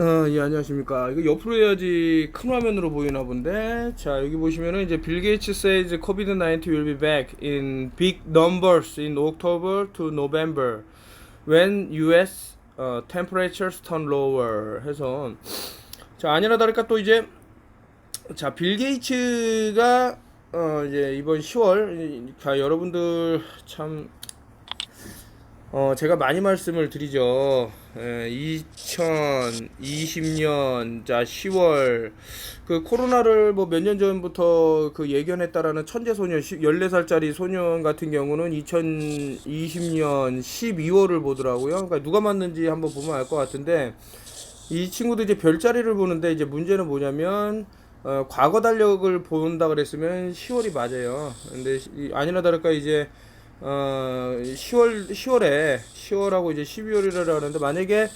어, 예, 안녕하십니까. 이거 옆으로 해야지 큰 화면으로 보이나 본데. 자, 여기 보시면은 이제 빌 게이츠 says COVID-19 will be back in big numbers in October to November when US 어, temperatures turn lower 해서 자, 아니나 다를까 또 이제 자, 빌 게이츠가 어, 이제 이번 10월 자, 여러분들 참 어, 제가 많이 말씀을 드리죠. 예, 2020년, 자, 10월, 그 코로나를 뭐 몇 년 전부터 그 예견했다라는 천재 소년, 14살짜리 소년 같은 경우는 2020년 12월을 보더라고요. 그러니까 누가 맞는지 한번 보면 알 것 같은데, 이 친구도 이제 별자리를 보는데, 이제 문제는 뭐냐면, 어, 과거 달력을 본다 그랬으면 10월이 맞아요. 근데 이- 아니나 다를까 이제 어 10월 10월에 10월하고 이제 12월이라 하는데 만약에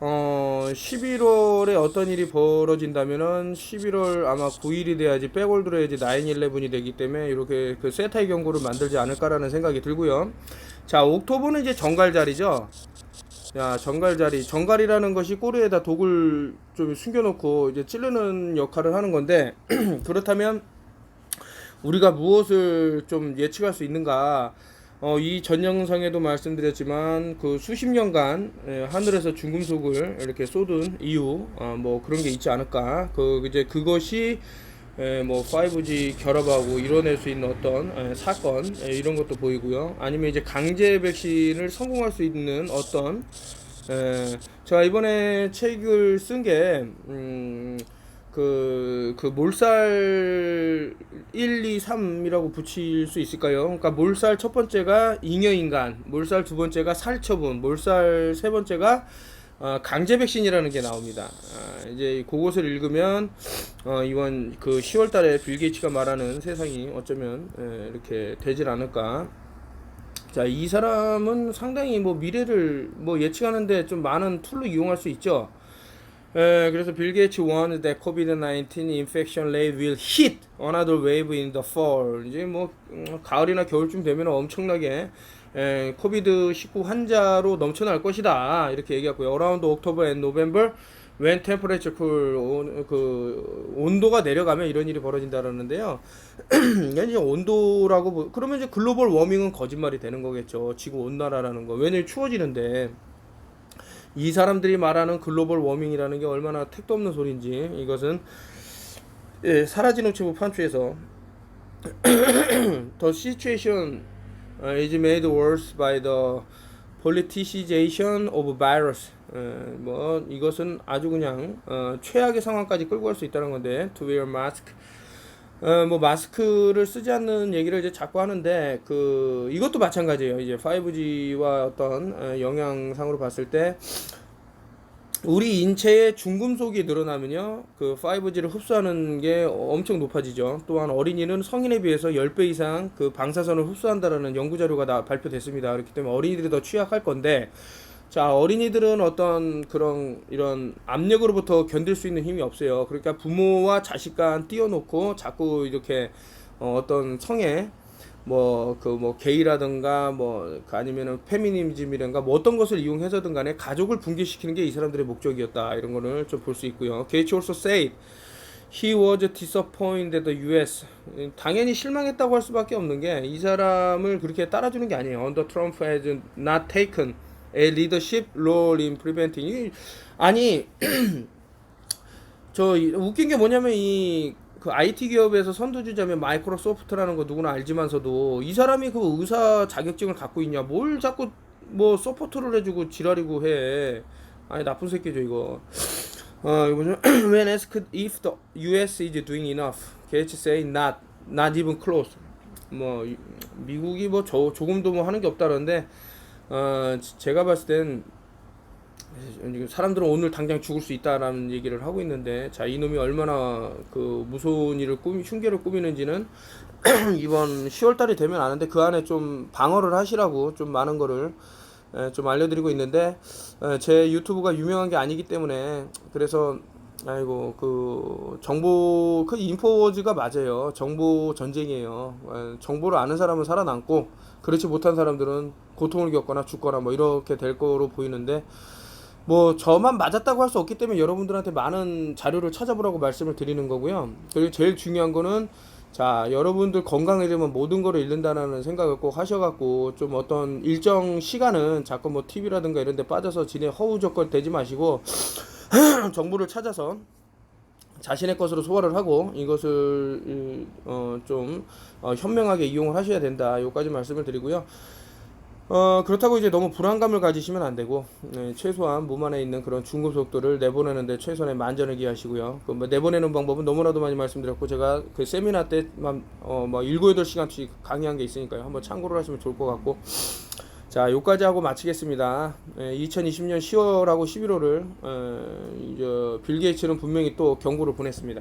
어 11월에 어떤 일이 벌어진다면은 11월 아마 9일이 돼야지 백월 들어야지 9/11이 되기 때문에 이렇게 그 세타의 경고를 만들지 않을까라는 생각이 들고요. 자, 옥토버는 이제 정갈 자리죠. 야, 정갈 자리. 정갈이라는 것이 꼬리에다 독을 좀 숨겨 놓고 이제 찌르는 역할을 하는 건데 그렇다면 우리가 무엇을 좀 예측할 수 있는가? 어, 이 전 영상에도 말씀드렸지만 그 수십 년간 예, 하늘에서 중금속을 이렇게 쏟은 이유, 어, 뭐 그런 게 있지 않을까? 그 이제 그것이 에, 뭐 5G 결합하고 이뤄낼 수 있는 어떤 에, 사건 에, 이런 것도 보이고요. 아니면 이제 강제 백신을 성공할 수 있는 어떤 에, 제가 이번에 책을 쓴게 음, 그, 그 몰살 1, 2, 3이라고 붙일 수 있을까요? 그러니까 몰살 첫 번째가 잉여인간, 몰살 두 번째가 살처분, 몰살 세 번째가 어, 강제 백신이라는 게 나옵니다. 아, 이제 그것을 읽으면 어, 이번 그 10월달에 빌 게이츠가 말하는 세상이 어쩌면 에, 이렇게 되질 않을까. 자, 이 사람은 상당히 뭐 미래를 뭐 예측하는데 좀 많은 툴로 이용할 수 있죠. 에, 그래서 빌 게이츠 warned that COVID-19 infection rate will hit another wave in the fall. 이제 뭐 음, 가을이나 겨울쯤 되면 엄청나게 에, 코비드 19 환자로 넘쳐날 것이다 이렇게 얘기했고요. Around October and November when temperature cool 온- 그 온도가 내려가면 이런 일이 벌어진다라는데요. 이제 온도라고 보- 그러면 이제 글로벌 워밍은 거짓말이 되는 거겠죠. 지구 온난화라는 거. 왜냐면 추워지는데 이 사람들이 말하는 글로벌 워밍이라는 게 얼마나 택도 없는 소리인지 이것은 예, 사라지는 체부 판추에서 The situation uh, is made worse by the politicization of virus. 예, 뭐 이것은 아주 그냥 어, 최악의 상황까지 끌고 갈 수 있다는 건데 to wear mask. 어, 뭐 마스크를 쓰지 않는 얘기를 이제 자꾸 하는데 그 이것도 마찬가지예요. 이제 5G와 어떤 어, 영향상으로 봤을 때 우리 인체에 중금속이 늘어나면요, 그 5G를 흡수하는 게 엄청 높아지죠. 또한 어린이는 성인에 비해서 10배 이상 그 방사선을 흡수한다라는 연구 자료가 나, 발표됐습니다. 그렇기 때문에 어린이들이 더 취약할 건데, 자, 어린이들은 어떤 그런 이런 압력으로부터 견딜 수 있는 힘이 없어요. 그러니까 부모와 자식 간 띄워놓고 자꾸 이렇게 어, 어떤 성에 뭐 그뭐 게이라든가 뭐그 아니면은 페미니즘이든가 뭐 어떤 것을 이용해서든 간에 가족을 붕괴시키는 게 이 사람들의 목적이었다 이런 거를 좀 볼 수 있고요. 게이츠 also said he was disappointed the U.S. 당연히 실망했다고 할 수밖에 없는 게 이 사람을 그렇게 따라주는 게 아니에요. Under Trump has not taken a leadership role in preventing. 이- 아니 저 이- 웃긴 게 뭐냐면 이 그 IT 기업에서 선두주자면 마이크로소프트라는 거 누구나 알지만서도 이 사람이 그 의사 자격증을 갖고 있냐? 뭘 자꾸 뭐 서포트를 해주고 지랄이고 해. 아니 나쁜 새끼죠 이거. 어 이거 뭐죠? When asked if the US is doing enough Gates say not not even close. 뭐 이- 미국이 뭐 저, 조금도 뭐 하는 게 없다는데 어 제가 봤을 땐 사람들은 오늘 당장 죽을 수 있다라는 얘기를 하고 있는데 자 이놈이 얼마나 그 무서운 일을 꾸미 흉계를 꾸미는지는 이번 10월달이 되면 아는데 그 안에 좀 방어를 하시라고 좀 많은 거를 에, 좀 알려드리고 있는데 에, 제 유튜브가 유명한 게 아니기 때문에 그래서 아이고 그 정보 그 인포워즈가 맞아요 정보 전쟁이에요 에, 정보를 아는 사람은 살아남고 그렇지 못한 사람들은 고통을 겪거나 죽거나 뭐 이렇게 될 거로 보이는데 뭐 저만 맞았다고 할 수 없기 때문에 여러분들한테 많은 자료를 찾아보라고 말씀을 드리는 거고요. 그리고 제일 중요한 거는 자 여러분들 건강해지면 모든 거를 잃는다라는 생각을 꼭 하셔갖고 좀 어떤 일정 시간은 자꾸 뭐 TV라든가 이런 데 빠져서 지내 허우적걸 되지 마시고 정보를 찾아서 자신의 것으로 소화를 하고 이것을 어, 좀 어, 현명하게 이용을 하셔야 된다. 요까지 말씀을 드리고요. 어, 그렇다고 이제 너무 불안감을 가지시면 안 되고 네, 최소한 몸 안에 있는 그런 중금속들을 내보내는데 최선의 만전을 기하시고요. 그 뭐 내보내는 방법은 너무나도 많이 말씀드렸고 제가 그 세미나 때만 어뭐 7, 8시간씩 강의한 게 있으니까요. 한번 참고를 하시면 좋을 것 같고 자, 요까지 하고 마치겠습니다. 예, 2020년 10월하고 11월을 어, 빌 게이츠는 분명히 또 경고를 보냈습니다.